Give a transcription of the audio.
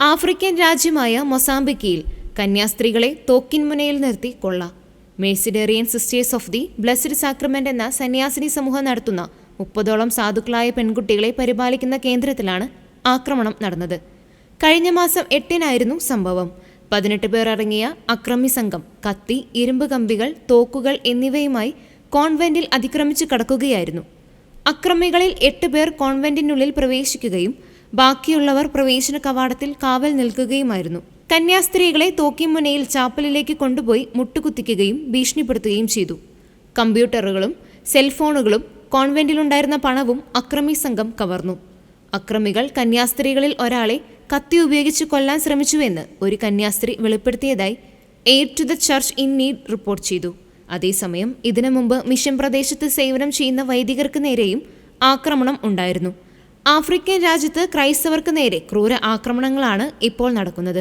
African രാജ്യമായ മൊസാംബിക്കിയിൽ കന്യാസ്ത്രീകളെ തോക്കിൻമുനയിൽ നിർത്തി കൊള്ള. Mercedarian sisters of the blessed sacrament എന്ന സന്യാസിനി സമൂഹം നടത്തുന്ന മുപ്പതോളം സാധുക്കളായ പെൺകുട്ടികളെ പരിപാലിക്കുന്ന കേന്ദ്രത്തിലാണ് ആക്രമണം നടന്നത്. കഴിഞ്ഞ മാസം എട്ടിനായിരുന്നു സംഭവം. പതിനെട്ട് പേർ അടങ്ങിയ അക്രമി സംഘം കത്തി ഇരുമ്പ് കമ്പികൾ തോക്കുകൾ എന്നിവയുമായി കോൺവെന്റിൽ അതിക്രമിച്ചു കടക്കുകയായിരുന്നു. അക്രമികളിൽ എട്ട് പേർ കോൺവെന്റിനുള്ളിൽ പ്രവേശിക്കുകയും ബാക്കിയുള്ളവർ പ്രവേശന കവാടത്തിൽ കാവൽ നിൽക്കുകയുമായിരുന്നു. കന്യാസ്ത്രീകളെ തോക്കിമുനയിൽ ചാപ്പലിലേക്ക് കൊണ്ടുപോയി മുട്ടുകുത്തിക്കുകയും ഭീഷണിപ്പെടുത്തുകയും ചെയ്തു. കമ്പ്യൂട്ടറുകളും സെൽഫോണുകളും കോൺവെന്റിലുണ്ടായിരുന്ന പണവും അക്രമി സംഘം കവർന്നു. അക്രമികൾ കന്യാസ്ത്രീകളിൽ ഒരാളെ കത്തി ഉപയോഗിച്ച് കൊല്ലാൻ ശ്രമിച്ചുവെന്ന് ഒരു കന്യാസ്ത്രീ വെളിപ്പെടുത്തിയതായി aid to the church in need report ചെയ്തു. അതേസമയം ഇതിനു മുമ്പ് മിഷൻ പ്രദേശത്ത് സേവനം ചെയ്യുന്ന വൈദികർക്ക് നേരെയും ആക്രമണം ഉണ്ടായിരുന്നു. ആഫ്രിക്കൻ രാജ്യത്ത് ക്രൈസ്തവർക്ക് നേരെ ക്രൂര ആക്രമണങ്ങളാണ് ഇപ്പോൾ നടക്കുന്നത്.